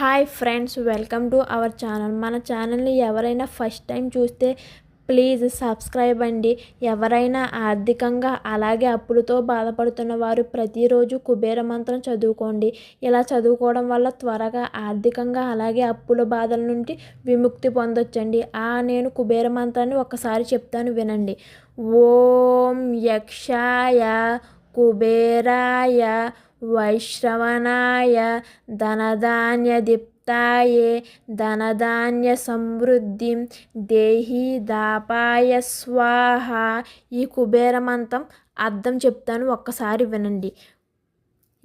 Hi friends welcome to our channel. మన ఛానల్ని ఎవరైనా ఫస్ట్ టైం చూస్తే ప్లీజ్ సబ్స్క్రైబ్ అండి. ఎవరైనా ఆర్థికంగా అలాగే అప్పులతో బాధపడుతున్న వారు ప్రతిరోజు కుబేర మంత్రం చదువుకోండి. ఇలా చదువుకోవడం వల్ల త్వరగా ఆర్థికంగా అలాగే అప్పుల బాధల నుండి విముక్తి పొందొచ్చండి. ఆ నేను కుబేర మంత్రాన్ని ఒకసారి చెప్తాను వినండి. ఓం యక్షాయ కుబేరాయ వైశ్రవణాయ ధనధాన్యదిప్తాయే ధనధాన్య సమృద్ధి దేహి దాపాయ స్వాహ ఈ కుబేర మంత్రం అర్థం చెప్తాను ఒక్కసారి వినండి.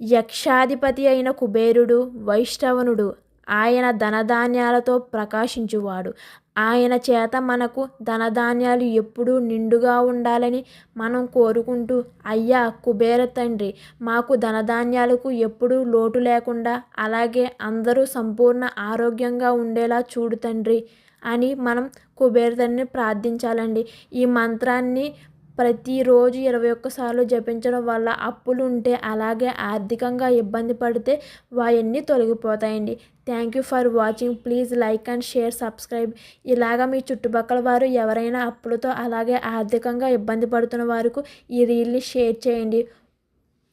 యక్షాధిపతి అయిన కుబేరుడు వైష్ణవనుడు ఆయన ధనధాన్యాలతో ప్రకాశించువాడు. ఆయన చేత మనకు ధనధాన్యాలు ఎప్పుడూ నిండుగా ఉండాలని మనం కోరుకుంటూ అయ్యా కుబేర తండ్రి మాకు ధనధాన్యాలకు ఎప్పుడూ లోటు లేకుండా అలాగే అందరూ సంపూర్ణ ఆరోగ్యంగా ఉండేలా చూడు తండ్రి అని మనం కుబేర తండ్రిని ప్రార్థించాలండి. ఈ మంత్రాన్ని ప్రతిరోజు ఇరవై ఒక్కసార్లు జపించడం వల్ల అప్పులు ఉంటే అలాగే ఆర్థికంగా ఇబ్బంది పడితే అవన్నీ తొలగిపోతాయండి. Thank you for watching. Please like and share subscribe. ఇలాగ మీ చుట్టుపక్కల వారు ఎవరైనా అప్పులతో అలాగే ఆర్థికంగా ఇబ్బంది పడుతున్న వారికి ఈ రీల్ని షేర్ చేయండి.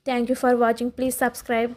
Thank you for watching. Please subscribe.